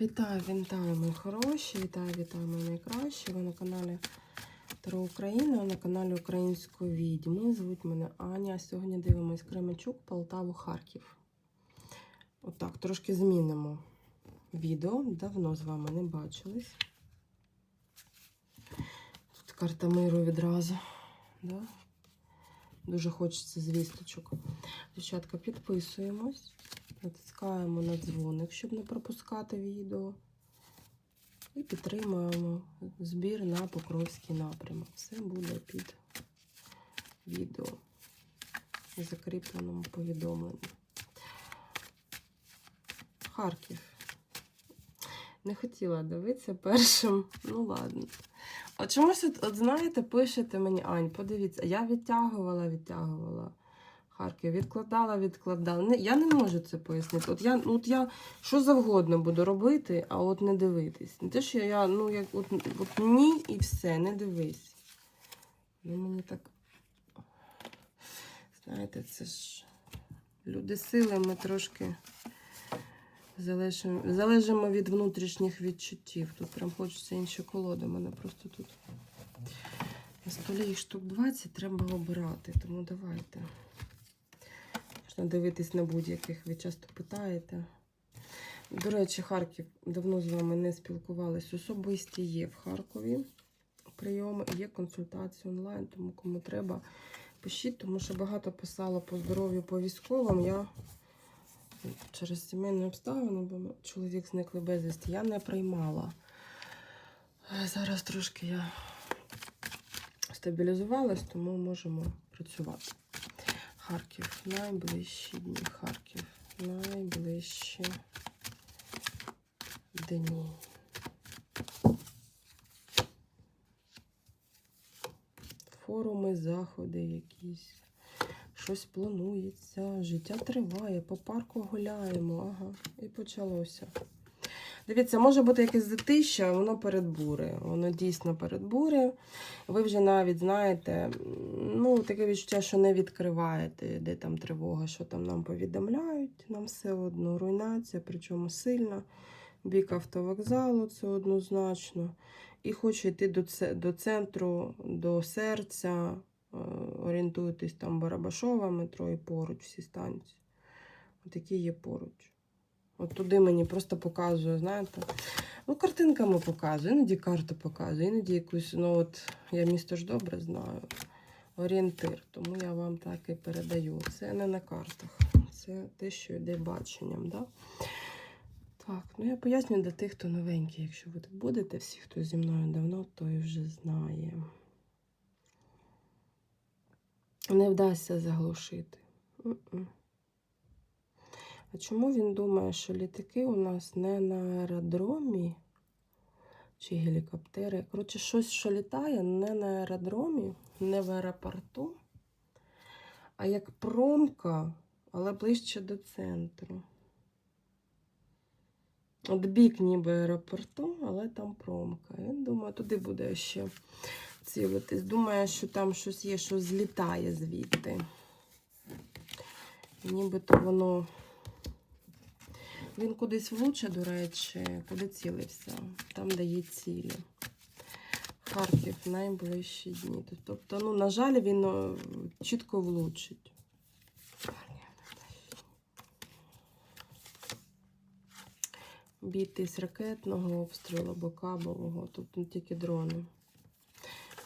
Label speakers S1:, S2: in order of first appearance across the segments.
S1: Вітаю, вітаю, мої хороші, вітаю, вітаю, мої найкращі. Ви на каналі Таро Україна, на каналі Української відьми. Звуть мене Аня. Сьогодні дивимось Кременчук, Полтаву, Харків. Отак, трошки змінимо відео. Давно з вами не бачились. Тут карта миру відразу. Да? Дуже хочеться звісточок. Дівчатка, підписуємось. Натискаємо на дзвоник, щоб не пропускати відео. І підтримуємо збір на Покровський напрямок. Все буде під відео у закріпленому повідомленні. Харків. Не хотіла дивитися першим. Ну ладно. А чомусь, от, от знаєте, пишете мені, Ань, подивіться, я відтягувала, відтягувала. Харків. Відкладала, відкладала. Я не можу це пояснити. От я, от я що завгодно буду робити, а от не дивитись. Не те, що я, ну, як от, от ні і все, не дивись. Ну, мені так. Знаєте, це ж люди сили, ми трошки залежимо, залежимо від внутрішніх відчуттів. Тут прям хочеться інші колоди. У мене просто тут на столі їх штук 20 треба обирати, тому давайте. Можна дивитись на будь-яких, ви часто питаєте. До речі, Харків давно з вами не спілкувалися. Особисті є в Харкові прийоми, є консультації онлайн, тому кому треба, пишіть, тому що багато писало по здоров'ю, по військовим. Я через сімейні обставини, бо чоловік зникли безвісті, я не приймала. Зараз трошки я стабілізувалась, тому можемо працювати. Харків. Найближчі дні. Харків. Найближчі дні. Форуми, заходи якісь. Щось планується. Життя триває. По парку гуляємо. Ага. І почалося. Дивіться, може бути якесь затища, воно перед бурею. Воно дійсно перед бурею. Ви вже навіть знаєте, ну, таке відчуття, що не відкриваєте, де там тривога, що там нам повідомляють. Нам все одно руйнація, причому сильна. Бік автовокзалу, це однозначно. І хочу йти до, до центру, до серця, е, орієнтуйтесь там Барабашова, метро і поруч всі станції. Отакі є поруч. От туди мені просто показує, знаєте. Ну, картинками показує, іноді карту показує, іноді якусь, ну от я місто ж добре знаю. Орієнтир, тому я вам так і передаю. Це не на картах, це те, що йде баченням. Да? Так, ну я пояснюю для тих, хто новенький. Якщо ви тут будете, всі, хто зі мною давно, той вже знає. Не вдасться заглушити. А чому він думає, що літаки у нас не на аеродромі чи гелікоптери? Коротше, щось, що літає, не на аеродромі, не в аеропорту, а як промка, але ближче до центру. От бік ніби аеропорту, але там промка. Він думає, туди буде ще цілитись. Думає, що там щось є, що злітає звідти. Нібито воно. Він кудись влуче, до речі, куди цілився. Там, де є цілі. Харків найближчі дні. Тобто, ну, на жаль, він чітко влучить. Бійтесь ракетного обстрілу або кабового. Тут не тільки дрони.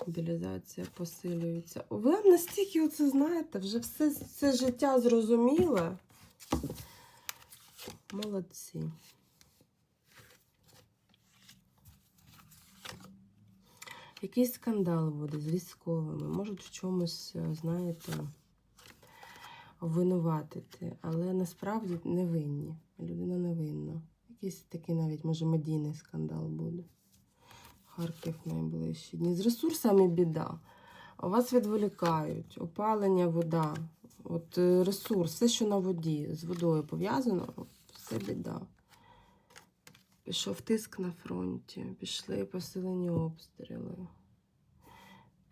S1: Мобілізація посилюється. Ви настільки оце знаєте, вже все це життя зрозуміле. Молодці. Якийсь скандал буде з військовими. Можуть в чомусь, е, знаєте, винуватити, але насправді не винні. Людина не винна. Якийсь такий навіть, може, медійний скандал буде. Харків найближчі дні. З ресурсами біда. Вас відволікають, опалення, вода. От е, ресурс, все, що на воді, з водою пов'язано, все біда. Пішов тиск на фронті, пішли посилені обстріли.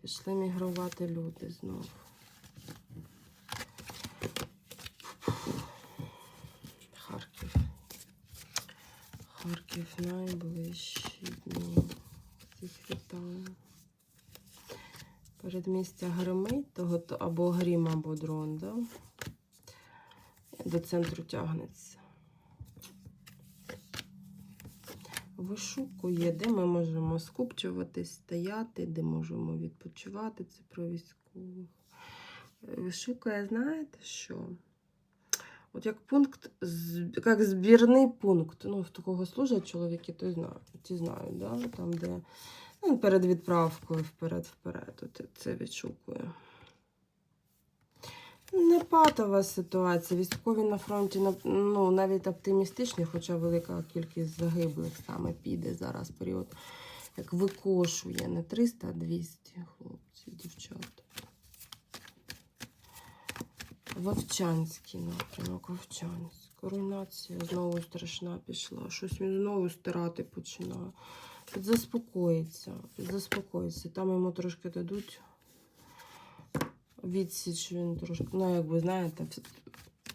S1: Пішли мігрувати люди знов. Харків. Харків найближчі дні. Всіх вітаю. Передмістя гримить, того або грім, або дрон, да? До центру тягнеться. Вишукує, де ми можемо скупчуватись, стояти, де можемо відпочивати. Це про військових. Е, Вишукує, знаєте що? От як пункт, як збірний пункт. Ну, такого служать чоловіки, то знають, ті знають, да? там, де ну, перед відправкою вперед-вперед. Це відшукує. Не патова ситуація. Військові на фронті ну, навіть оптимістичні, хоча велика кількість загиблих саме піде зараз період, як викошує не 300, а 200 хлопців, дівчат. Вовчанський напрямок, Вовчанськ. Руйнація знову страшна пішла. Щось він знову стирати починає. Підзаспокоїться, підзаспокоїться. Там йому трошки дадуть відсіч, він трошки, ну, як ви знаєте,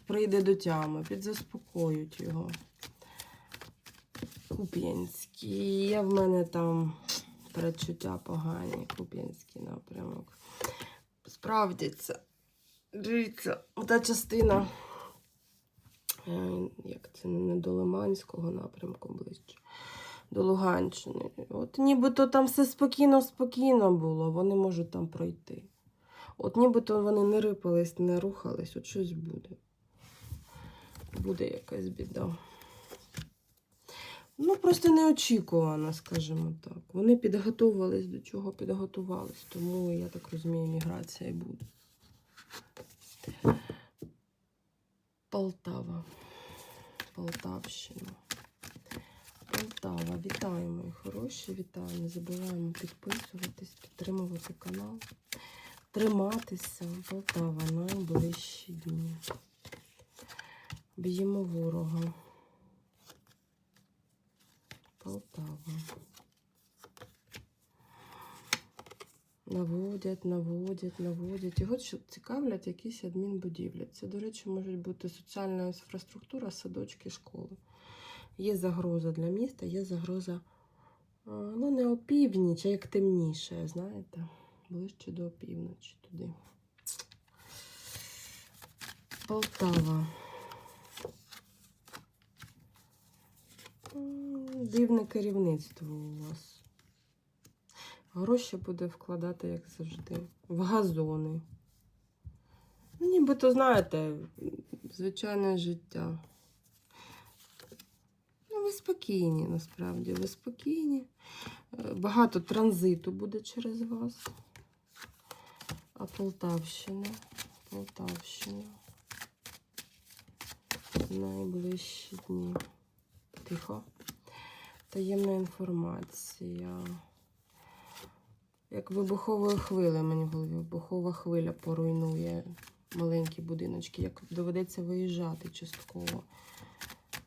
S1: прийде до тями, підзаспокоюють його. Куп'янський. Є в мене там передчуття погані, Куп'янський напрямок. Справдяться. Дивіться, та частина, е, як це не до Лиманського напрямку ближче, до Луганщини. От нібито там все спокійно, спокійно було, вони можуть там пройти. От нібито вони не рипались, не рухались, от щось буде. Буде якась біда. Ну, просто неочікувано, скажімо так. Вони підготовились до чого підготувались, тому я так розумію, міграція буде. Полтава. Полтавщина. Полтава. Вітаю, мої хороші, вітаю. Не забуваємо підписуватись, підтримувати канал, триматися. Полтава найближчі дні. Б'ємо ворога. Полтава. Наводять, наводять, наводять. Його цікавлять якісь адмінбудівлі. Це, до речі, можуть бути соціальна інфраструктура, садочки, школи. Є загроза для міста, є загроза, ну, не опівніч, а як темніше, знаєте, ближче до опівночі туди. Полтава. Дивне керівництво у вас. Гроші буде вкладати, як завжди, в газони. Ну, нібито, знаєте, звичайне життя. Ну, ви спокійні, насправді, ви спокійні. Е, Багато транзиту буде через вас. А Полтавщина. Полтавщина. Найближчі дні. Тихо. Таємна інформація. Як вибуховою хвилею мені в голові. Вибухова хвиля поруйнує маленькі будиночки. Як доведеться виїжджати частково.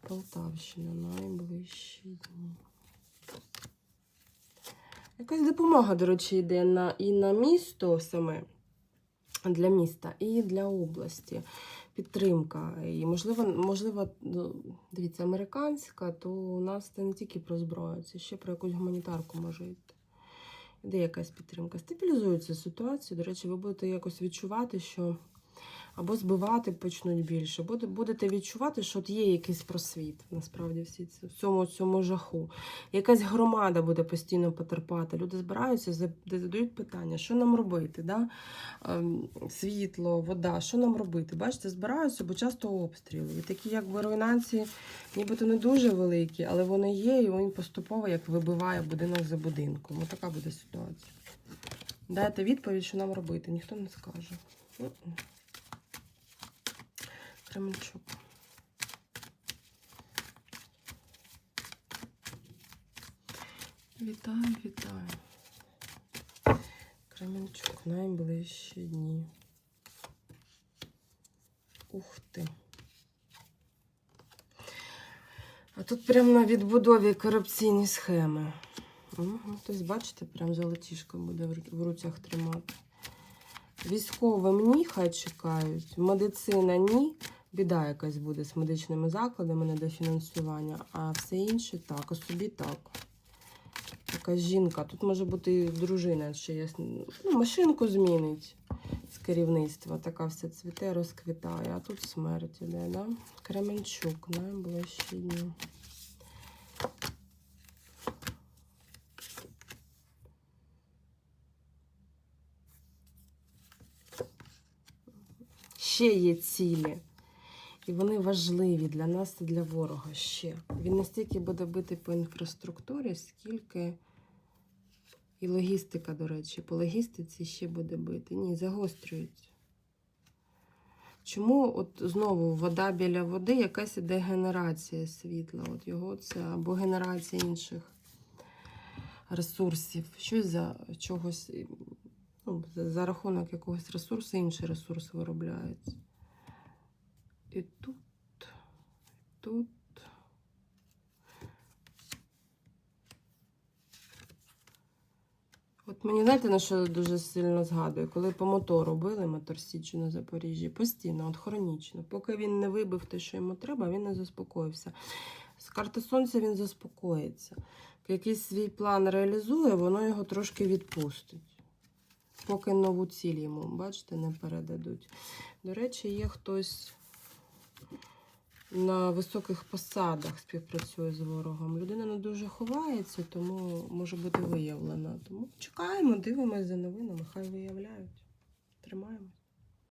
S1: Полтавщина, найближчі дні. Якась допомога, до речі, йде на, і на місто саме для міста, і для області. Підтримка. І можливо, можливо, ну, дивіться, американська, то у нас це не тільки про зброю, це ще про якусь гуманітарку може йти. Іде якась підтримка. Стабілізується ситуація. До речі, ви будете якось відчувати, що або збивати почнуть більше, буде, будете відчувати, що є якийсь просвіт, насправді, в цьому, цьому жаху. Якась громада буде постійно потерпати. Люди збираються, задають питання, що нам робити? Да? Ем, Світло, вода, що нам робити? Бачите, збираються, бо часто обстріли. І такі якби руйнації, нібито не дуже великі, але вони є, і він поступово як вибиває будинок за будинком. Ось така буде ситуація. Дайте відповідь, що нам робити, ніхто не скаже. М-м. Кременчук. Вітаю, вітаю. Кременчук, найближчі дні. Ух ти. А тут прямо на відбудові корупційні схеми. Угу. Тобто, бачите, прям золотішко буде в руцях тримати. Військовим ні, хай чекають. Медицина ні. Біда якась буде з медичними закладами, недофінансування, а все інше так, а собі так. Якась жінка. Тут може бути дружина ще є. Ну, машинку змінить з керівництва. Така вся цвіте, розквітає, а тут смерть іде, да? Кременчук, найближчі дні. Ще є цілі. І вони важливі для нас і для ворога ще. Він не стільки буде бити по інфраструктурі, скільки і логістика, до речі, по логістиці ще буде бити. Ні, загострюється. Чому от знову вода біля води, якась іде генерація світла? От його це або генерація інших ресурсів. Щось за чогось, ну, за, рахунок якогось ресурсу, інший ресурс виробляється. І тут, і тут. От мені знаєте, на що дуже сильно згадує, коли по мотору били мотор Січу на Запоріжжі, постійно, от хронічно. Поки він не вибив те, що йому треба, він не заспокоївся. З карти сонця він заспокоїться. Якийсь свій план реалізує, воно його трошки відпустить. Поки нову ціль йому, бачите, не передадуть. До речі, є хтось на високих посадах співпрацює з ворогом. Людина не дуже ховається, тому може бути виявлена. Тому чекаємо, дивимося за новинами, хай виявляють. Тримаємось.